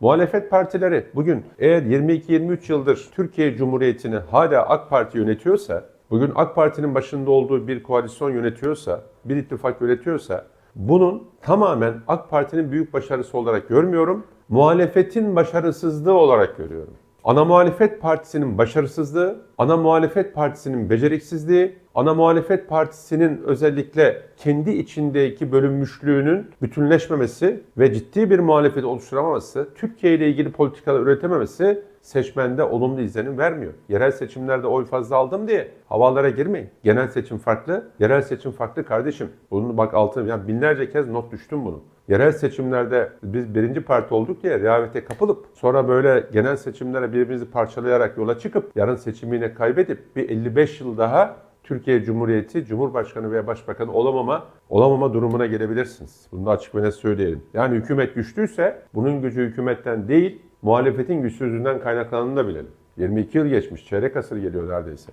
Muhalefet partileri bugün eğer 22-23 yıldır Türkiye Cumhuriyeti'ni hala AK Parti yönetiyorsa, bugün AK Parti'nin başında olduğu bir koalisyon yönetiyorsa, bir ittifak yönetiyorsa bunun tamamen AK Parti'nin büyük başarısı olarak görmüyorum. Muhalefetin başarısızlığı olarak görüyorum. Ana muhalefet partisinin başarısızlığı, ana muhalefet partisinin beceriksizliği, ana muhalefet partisinin özellikle kendi içindeki bölünmüşlüğünün bütünleşmemesi ve ciddi bir muhalefet oluşturamaması, Türkiye ile ilgili politikalar üretememesi seçmende olumlu izlenim vermiyor. Yerel seçimlerde oy fazla aldım diye havalara girmeyin. Genel seçim farklı, yerel seçim farklı kardeşim. Bunu bak altına yani binlerce kez not düştüm bunu. Yerel seçimlerde biz birinci parti olduk diye rehavete kapılıp sonra böyle genel seçimlere birbirimizi parçalayarak yola çıkıp yarın seçimi kaybedip bir 55 yıl daha Türkiye Cumhuriyeti Cumhurbaşkanı veya Başbakanı olamama olamama durumuna gelebilirsiniz. Bunu da açık ve net söyleyelim. Yani hükümet güçlüyse bunun gücü hükümetten değil muhalefetin güçsüzlüğünden kaynaklandığını da bilelim. 22 yıl geçmiş, çeyrek asır geliyor neredeyse.